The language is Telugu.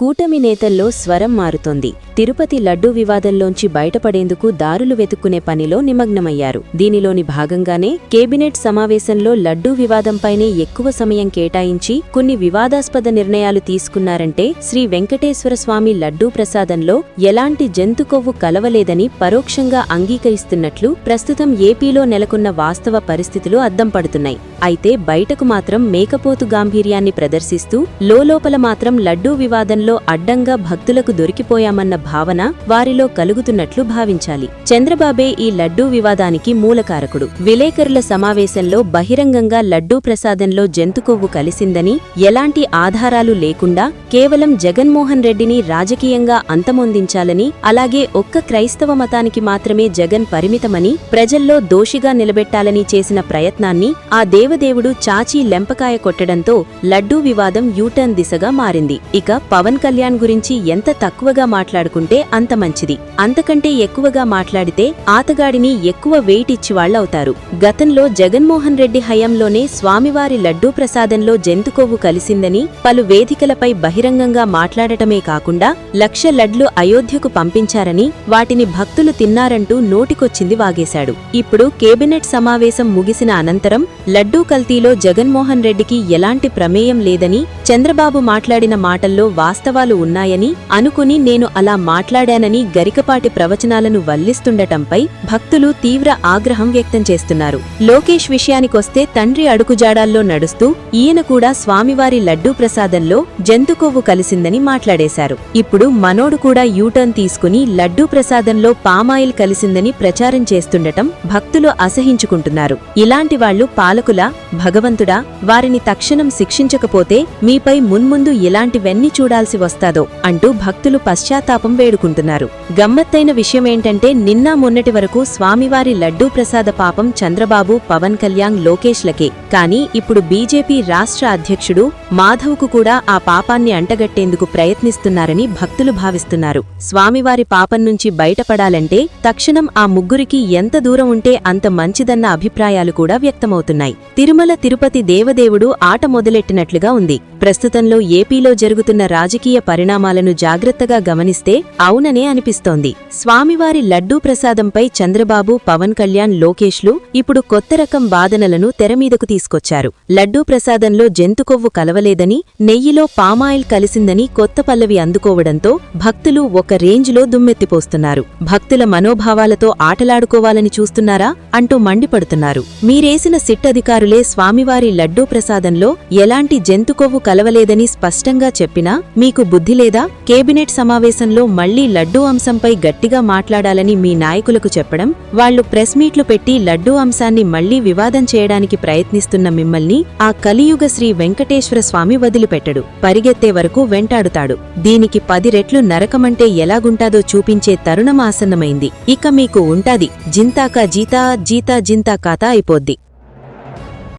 కూటమి నేతల్లో స్వరం మారుతోంది. తిరుపతి లడ్డూ వివాదంలోంచి బయటపడేందుకు దారులు వెతుక్కునే పనిలో నిమగ్నమయ్యారు. దీనిలోని భాగంగానే కేబినెట్ సమావేశంలో లడ్డూ వివాదంపైనే ఎక్కువ సమయం కేటాయించి కొన్ని వివాదాస్పద నిర్ణయాలు తీసుకున్నారంటే శ్రీ వెంకటేశ్వర స్వామి లడ్డూ ప్రసాదంలో ఎలాంటి జంతు కొవ్వు కలవలేదని పరోక్షంగా అంగీకరిస్తున్నట్లు ప్రస్తుతం ఏపీలో నెలకొన్న వాస్తవ పరిస్థితులు అద్దం పడుతున్నాయి. అయితే బయటకు మాత్రం మేకపోతు గాంభీర్యాన్ని ప్రదర్శిస్తూ లోలోపల మాత్రం లడ్డూ వివాదంలో అడ్డంగా భక్తులకు దొరికిపోయామన్న భావన వారిలో కలుగుతున్నట్లు భావించాలి. చంద్రబాబే ఈ లడ్డూ వివాదానికి మూలకారకుడు. విలేకరుల సమావేశంలో బహిరంగంగా లడ్డూ ప్రసాదంలో జంతుకొవ్వు కలిసిందని ఎలాంటి ఆధారాలు లేకుండా కేవలం జగన్మోహన్ రెడ్డిని రాజకీయంగా అంతమొందించాలని అలాగే ఒక్క క్రైస్తవ మతానికి మాత్రమే జగన్ పరిమితమని ప్రజల్లో దోషిగా నిలబెట్టాలని చేసిన ప్రయత్నాన్ని ఆ దేవదేవుడు చాచీ లెంపకాయ కొట్టడంతో లడ్డూ వివాదం యూటర్న్ దిశగా మారింది. ఇక పవన్ కళ్యాణ్ గురించి ఎంత తక్కువగా మాట్లాడుకుంటే అంత మంచిది. అంతకంటే ఎక్కువగా మాట్లాడితే ఆతగాడిని ఎక్కువ వెయిట్ ఇచ్చి వాళ్ళవుతారు గతంలో జగన్మోహన్ రెడ్డి హయాంలోనే స్వామివారి లడ్డూ ప్రసాదంలో జంతుకొవ్వు కలిసిందని పలు వేదికలపై బహిరంగంగా మాట్లాడటమే కాకుండా లక్ష లడ్లు అయోధ్యకు పంపించారని వాటిని భక్తులు తిన్నారంటూ నోటికొచ్చింది వాగేశాడు. ఇప్పుడు కేబినెట్ సమావేశం ముగిసిన అనంతరం లడ్డూ కల్తీలో జగన్మోహన్ రెడ్డికి ఎలాంటి ప్రమేయం లేదని చంద్రబాబు మాట్లాడిన మాటల్లో వాస్తవాలు ఉన్నాయని అనుకుని నేను అలా మాట్లాడానని గరికపాటి ప్రవచనాలను వల్లిస్తుండటంపై భక్తులు తీవ్ర ఆగ్రహం వ్యక్తం చేస్తున్నారు. లోకేష్ విషయానికొస్తే తండ్రి అడుగుజాడాల్లో నడుస్తూ ఈయన కూడా స్వామివారి లడ్డూ ప్రసాదంలో జంతుకొవ్వు కలిసిందని మాట్లాడేశారు. ఇప్పుడు మనోడు కూడా యూటర్న్ తీసుకుని లడ్డూ ప్రసాదంలో పామాయిల్ కలిసిందని ప్రచారం చేస్తుండటం భక్తులు అసహించుకుంటున్నారు. ఇలాంటి వాళ్ళు పాలకులా భగవంతుడా? వారిని తక్షణం శిక్షించకపోతే మీపై మున్ముందు ఇలాంటివన్నీ చూడాల్సి వస్తాదో అంటూ భక్తులు పశ్చాత్తాపం వేడుకుంటున్నారు. గమ్మత్తైన విషయమేంటంటే నిన్న మొన్నటి వరకు స్వామివారి లడ్డూ ప్రసాద పాపం చంద్రబాబు పవన్ కళ్యాణ్ లోకేష్లకే కానీ ఇప్పుడు బీజేపీ రాష్ట్ర అధ్యక్షుడు మాధవ్కు కూడా ఆ పాపాన్ని అంటగట్టేందుకు ప్రయత్నిస్తున్నారని భక్తులు భావిస్తున్నారు. స్వామివారి పాపం నుంచి బయటపడాలంటే తక్షణం ఆ ముగ్గురికి ఎంత దూరం ఉంటే అంత మంచిదన్న అభిప్రాయాలు కూడా వ్యక్తమవుతున్నాయి. తిరుమల తిరుపతి దేవదేవుడు ఆట మొదలెట్టినట్లుగా ఉంది. ప్రస్తుతంలో ఏపీలో జరుగుతున్న రాజకీయ పరిణామాలను జాగ్రత్తగా గమనిస్తే అవుననే అనిపిస్తోంది. స్వామివారి లడ్డూ ప్రసాదంపై చంద్రబాబు పవన్ కళ్యాణ్ లోకేష్లు ఇప్పుడు కొత్త రకం వాదనలను తెరమీదకు తీసుకొచ్చారు. లడ్డూ ప్రసాదంలో జంతుకొవ్వు కలవలేదని నెయ్యిలో పామాయిల్ కలిసిందని కొత్త పల్లవి అందుకోవడంతో భక్తులు ఒక రేంజ్లో దుమ్మెత్తిపోస్తున్నారు. భక్తుల మనోభావాలతో ఆటలాడుకోవాలని చూస్తున్నారా అంటూ మండిపడుతున్నారు. మీరేసిన సిట్ అధికారులే స్వామివారి లడ్డూ ప్రసాదంలో ఎలాంటి జంతుకొవ్వు కలవలేదని స్పష్టంగా చెప్పినా మీకు బుద్ధి లేదా? కేబినెట్ సమావేశంలో మళ్ళీ లడ్డూ అంశంపై గట్టిగా మాట్లాడాలని మీ నాయకులకు చెప్పడం వాళ్ళు ప్రెస్ మీట్లు పెట్టి లడ్డూ అంశాన్ని మళ్ళీ వివాదం చేయడానికి ప్రయత్నిస్తున్న మిమ్మల్ని ఆ కలియుగ శ్రీ వెంకటేశ్వర స్వామి వదిలిపెట్టడు పరిగెత్తే వరకు వెంటాడుతాడు. దీనికి పది రెట్లు నరకమంటే ఎలాగుంటాదో చూపించే తరుణం ఆసన్నమైంది. ఇక మీకు ఉంటాది జింతాకా జీతా జీతా జింతా కాతా అయిపోద్ది.